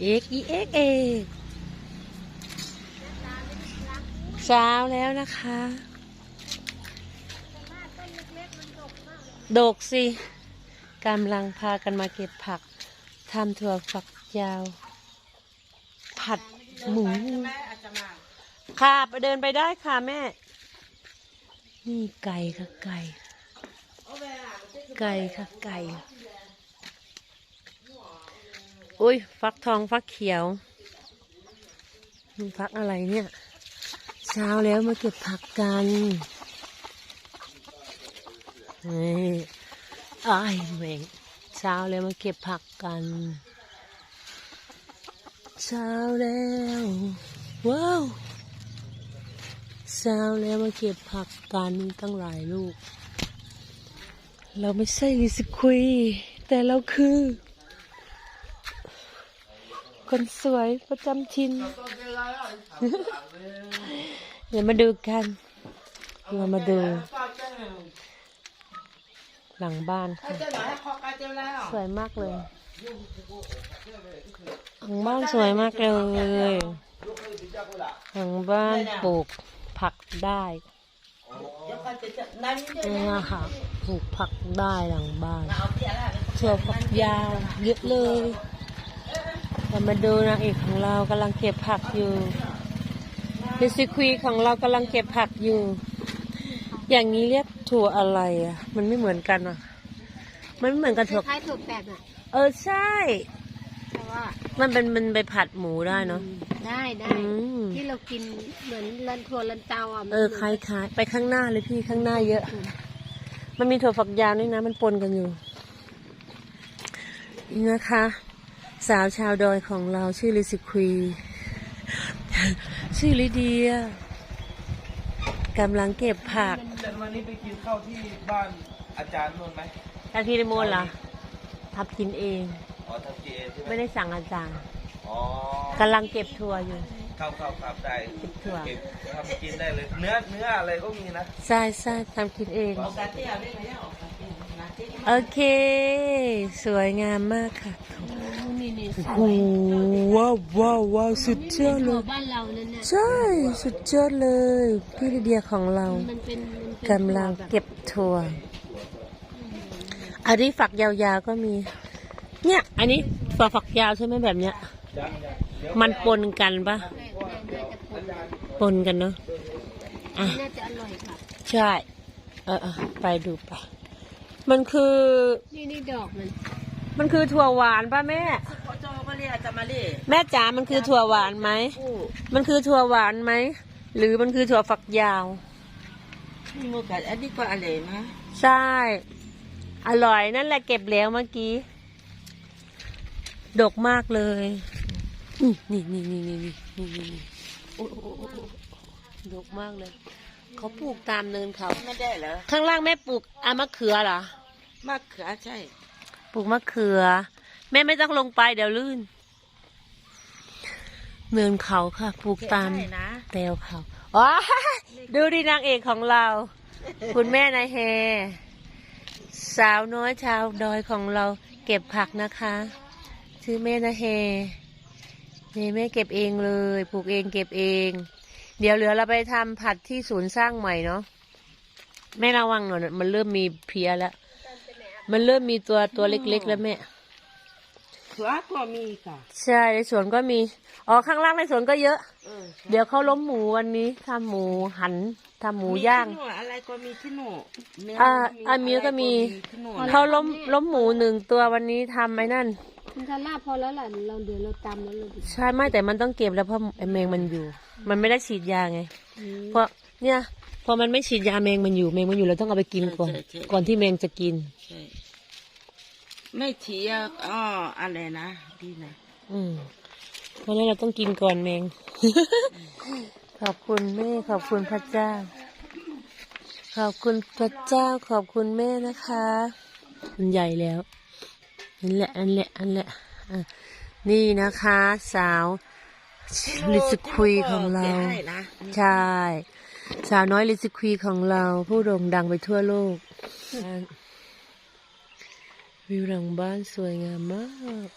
เอ็กอีเอ็กเอกเช้าแล้วนะคะดกสิกำลังพากันมาเก็บผักทำถั่วฝักยาว ผัดหมูค่ะไปเดินไปได้ค่ะแม่ นี่ไก่ค่ะไก่ ไก่ค่ะไก่ อุ้ยฟักทองฟักเขียวมันฟักอะไรเนี่ย เช้าแล้วมาเก็บผักกันนี่อ้ายเมงเช้าแล้วมาเก็บผักกัน เช้าแล้วว้าวเช้าแล้วมาเก็บผักกันตั้งหลายลูก เราไม่ใช่ลิสคุย แต่เราคือ คนสวยประจำทินเดี๋ยวมาดูกันเรามาดู หลังบ้านค่ะสวยมากเลย หลังบ้านสวยมากเลยหลังบ้านปลูกผักได้นี่ค่ะปลูกผักได้หลังบ้านถั่วฝักยาวเยอะเลย เรามาดูนางเอกของเรากำลังเก็บผักอยู่ดิซิควีของเรากำลังเก็บผักอยู่ อย่างนี้เรียกถั่วอะไรอะ มันไม่เหมือนกันอะ มันไม่เหมือนกับคถั่วล้ายๆถั่วแปบอะ เออใช่ แต่ว่า มันเป็นมันไปผัดหมูได้เนาะ ได้ได้อืมที่เรากินเหมือนลันถั่วลันเตาอะมันเออคล้ายๆไปข้างหน้าเลยพี่ข้างหน้าเยอะ มันมีถั่วฝักยาวด้วยนะ มันปนกันอยู่นี่นะคะ สาวชาวดอยของเราชื่อลิซิควี ชื่อลิเดียกำลังเก็บผักแต่วันนี้ไปกินข้าวที่บ้านอาจารย์นนท์ไหมทางพี่ในโมนเหรอทับกินเอง อ๋อทำเจใช่ไหมไม่ได้สั่งอาจารย์อ๋อกำลังเก็บถั่วอยู่เข้าเข้าครับได้เก็บถั่ว เก็บทำกินได้เลย เนื้อเนื้ออะไรก็มีนะ ใช่ใช่ทำกินเอง โอเค สวยงามมากค่ะนี่นี่ โอ้โหว้าวว้าวว้าวสุดยอดเลถั่วยบ้านเรานั่นน่ะใช่ สุดยอดเลย พี่ลิเดียของเรามันเป็นมันเป็นกำลังเก็บถั่วอันนี้ฝักยาวๆก็มี เนี่ย อันนี้ฝักฝักยาวใช่ไหมแบบเนี้ย มันปนกันปะถั่วน่าจะปนปนกันเนาะอะ น่าจะอร่อยค่ะ ใช่ เออเออไปดูไป มันคือ นี่นี่ดอกมันมันคือถั่วหวานป่ะแม่โจก็เรียกจะมาเรียกแม่จ๋ามันคือถั่วหวานไหมผู้มันคือถั่วหวานไหม หรือมันคือถั่วฝักยาวมีโมกัดอันนี้ก็อะไรนะ ใช่ อร่อยนั่นแหละเก็บแล้วเมื่อกี้ ดกมากเลยอืมนี่นี่นี่นี่นี่นี่นี่นี่โอ้โอ้โอ้โอ้ดกมากเลย เขาปลูกตามเนินเขา ไม่ได้เหรอข้างล่างแม่ปลูกอามะเขือเหรอ มะเขือใช่ ปลูกมะเขือ แม่ไม่ต้องลงไปเดี๋ยวลื่น เนินเขาค่ะปลูกตามใช่นะแตวเขาว้ายดูดินางเอกของเรา คุณแม่นายแฮสาวน้อยชาวดอยของเราเก็บผักนะคะ ชื่อแม่นายแฮแม่แม่เก็บเองเลยปลูกเองเก็บเอง เดี๋ยวเหลือเราไปทำผัดที่ศูนย์สร้างใหม่เนาะแม่ระวังหน่อยนะมันเริ่มมีเพลียแล้ว มันเริ่มมีตัวตัวเล็กๆแล้วแม่ เขือก็มีค่ะ ใช่ในสวนก็มี อ๋อข้างล่างในสวนก็เยอะ เออเดี๋ยวเขาล้มหมูวันนี้ทำหมูหันทำหมูย่างที่นู่นอะไรก็มีที่นู่นเนื้อ่าอ่ามีก็มีที่นู่นเขาล้มล้มหมูหนึ่งตัววันนี้ทำไอ้นั่น คุณทาร่าพอแล้วล่ะเราเดี๋ยวเราตำแล้วเราดูใช่ไม่แต่มันต้องเก็บแล้วเพราะแมงมันอยู่ มันไม่ได้ฉีดยาไง เพราะเนี่ยพอมันไม่ฉีดยาแมงมันอยู่แมงมันอยู่เราต้องเอาไปกินก่อน ก่อนที่แมงจะกิน ใช่ ไม่เถียอ๋ออะไรนะดีนะอืมเพราะฉะนั้นเราต้องกินก่อนแมง ขอบคุณแม่ ขอบคุณพระเจ้า ขอบคุณพระเจ้า ขอบคุณแม่นะคะ มันใหญ่แล้วนั่นแหละอันแหละอันแหละอะนี่นะคะ สาวลิสคุยของเราแกะให้นะใช่ สาวน้อยลิสคุยของเรา ผู้โด่งดังไปทั่วโลก วิวหลังบ้านสวยงามมาก